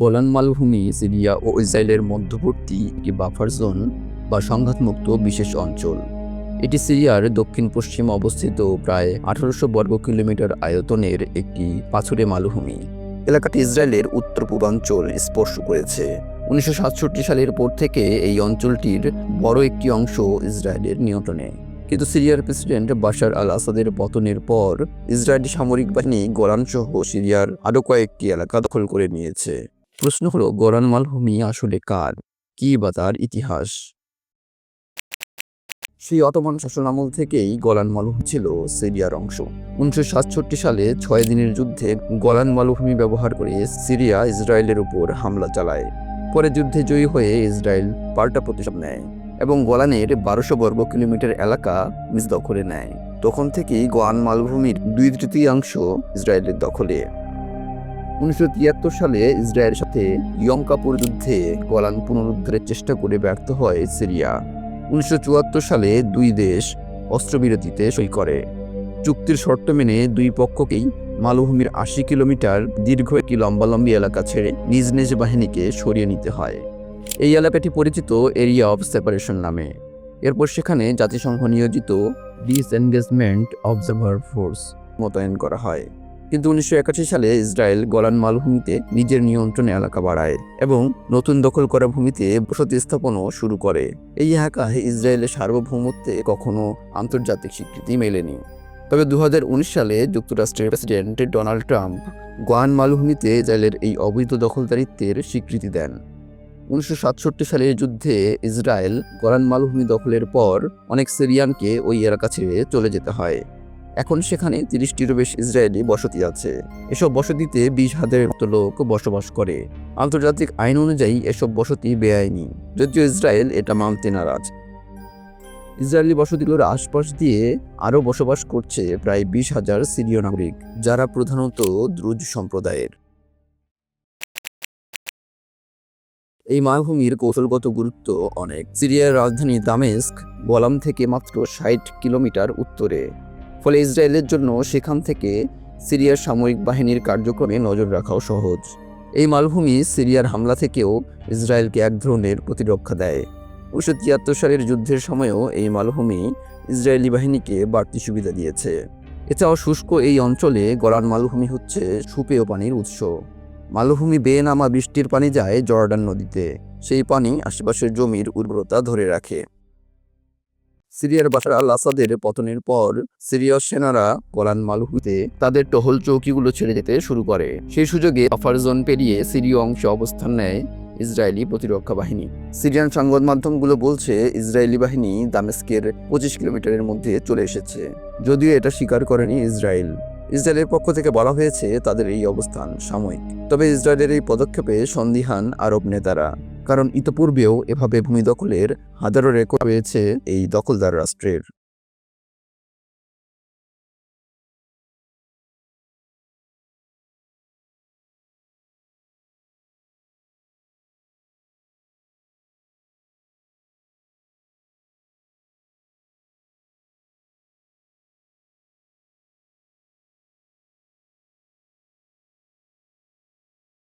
Golan মালভূমি Syria ও ইসরায়েলের মধ্যবর্তী একটি বাফার জোন বা সংঘাতমুক্ত বিশেষ অঞ্চল। এটি সিরিয়ার দক্ষিণ পশ্চিমে অবস্থিত প্রায় আঠারোশো বর্গ কিলোমিটার আয়তনের একটি পাথুরে মালভূমি। এলাকাটি ইসরায়েলের উত্তর পূর্বাঞ্চল স্পর্শ করেছে। উনিশশো সাতষট্টি সালের পর থেকে এই অঞ্চলটির বড় একটি অংশ ইসরায়েলের নিয়ন্ত্রণে। কিন্তু সিরিয়ার প্রেসিডেন্ট বাশার আল আসাদের পতনের পর ইসরায়েলি সামরিক বাহিনী গোলান সহ সিরিয়ার আরও কয়েকটি এলাকা দখল করে নিয়েছে। প্রশ্ন হলো গোলান মালভূমি আসলে কার? কি বা তার ইতিহাস? সেই অটোমান শাসনামল থেকেই গোলান মালভূমি ছিল সিরিয়ার অংশ। উনিশশো সাতষট্টি সালে ছয় দিনের যুদ্ধে গোলান মালভূমি ব্যবহার করে সিরিয়া ইসরায়েলের উপর হামলা চালায়। পরে যুদ্ধে জয়ী হয়ে ইসরায়েল পাল্টা প্রতিশোধ নেয় এবং গোলানের বারোশো বর্গ কিলোমিটার এলাকা নিজ দখলে নেয়। তখন থেকেই গোয়ান মালভূমির দুই তৃতীয়াংশ ইসরায়েলের দখলে। উনিশশো তিয়াত্তর সালে ইসরায়েলের সাথে ইয়ম কাপুর যুদ্ধে গোলান পুনরুদ্ধারের চেষ্টা করে ব্যর্থ হয় সিরিয়া। উনিশশো চুয়াত্তর সালে দুই দেশ অস্ত্রবিরতিতে সই করে। চুক্তির শর্ত মেনে দুই পক্ষকেই মালভূমির আশি কিলোমিটার দীর্ঘ একটি লম্বালম্বি এলাকা ছেড়ে নিজ নিজ বাহিনীকে সরিয়ে নিতে হয়। এই এলাকাটি পরিচিত এরিয়া অফ সেপারেশন নামে। এরপর সেখানে জাতিসংঘ নিয়োজিত ডিসএনগেজমেন্ট অবজার্ভার ফোর্স মোতায়েন করা হয়। কিন্তু উনিশশো একাশি সালে ইসরায়েল গোলান মালভূমিতে নিজের নিয়ন্ত্রণে এলাকা বাড়ায় এবং নতুন দখল করা ভূমিতে বসতি স্থাপনও শুরু করে। এই এলাকায় ইসরায়েলের সার্বভৌমত্বে কখনো আন্তর্জাতিক স্বীকৃতি মেলেনি। তবে দু হাজার উনিশ সালে যুক্তরাষ্ট্রের প্রেসিডেন্ট ডোনাল্ড ট্রাম্প গোয়ান মালভূমিতে ইসরায়েলের এই অবৈধ দখলদারিত্বের স্বীকৃতি দেন। উনিশশো সাতষট্টি সালের যুদ্ধে ইসরায়েল গোলান মালভূমি দখলের পর অনেক সিরিয়ানকে ওই এলাকা ছেড়ে চলে যেতে হয়। এখন সেখানে তিরিশটিরও বেশি ইসরায়েলি বসতি আছে। এসব বসতিতে বিশ হাজারের মতো লোক বসবাস করে। আন্তর্জাতিক আইন অনুযায়ী এসব বসতি বেআইনি, যদিও ইসরায়েল এটা মানতে নারাজ। ইসরায়েলি বসতিগুলোর আশপাশ দিয়ে আরও বসবাস করছে প্রায় বিশ হাজার সিরীয় নাগরিক, যারা প্রধানত দ্রুজ সম্প্রদায়ের। এই মালভূমির কৌশলগত গুরুত্ব অনেক। সিরিয়ার রাজধানী দামেস্ক গোলাম থেকে মাত্র ষাট কিলোমিটার উত্তরে। ফলে ইসরায়েলের জন্য সেখান থেকে সিরিয়ার সামরিক বাহিনীর কার্যক্রমে নজর রাখাও সহজ। এই মালভূমি সিরিয়ার হামলা থেকেও ইসরায়েলকে এক ধরনের প্রতিরক্ষা দেয়। উনিশশো তিয়াত্তর সালের যুদ্ধের সময়ও এই মালভূমি ইসরায়েলি বাহিনীকে বাড়তি সুবিধা দিয়েছে। এছাড়াও শুষ্ক এই অঞ্চলে গলান মালভূমি হচ্ছে সুপেয় পানির উৎস। মালভূমি বেয়ে নামা বৃষ্টির পানি যায় জর্ডান নদীতে। সেই পানি আশেপাশের জমির উর্বরতা ধরে রাখে। সিরিয়ার বাশার আল আসাদের পতনের পর সিরিয় সেনারা গোলান মালভূমিতে তাদের টহল চৌকিগুলো ছেড়ে যেতে শুরু করে। সেই সুযোগে অফার জোন পেরিয়ে সিরীয় অংশে অবস্থান নেয় ইসরায়েলি প্রতিরক্ষা বাহিনী। সিরিয়ান সংবাদ মাধ্যমগুলো বলছে, ইসরায়েলি বাহিনী দামেস্কের পঁচিশ কিলোমিটারের মধ্যে চলে এসেছে। যদিও এটা স্বীকার করেনি ইসরায়েল। ইসরায়েলের পক্ষ থেকে বলা হয়েছে, তাদের এই অবস্থান সাময়িক। তবে ইসরায়েলের এই পদক্ষেপে সন্দিহান আরব নেতারা কারণ ইতপূর্বেও এভাবে ভূমি দখলের হাজারো রেকর্ড রয়েছে এই দখলদার রাষ্ট্রের।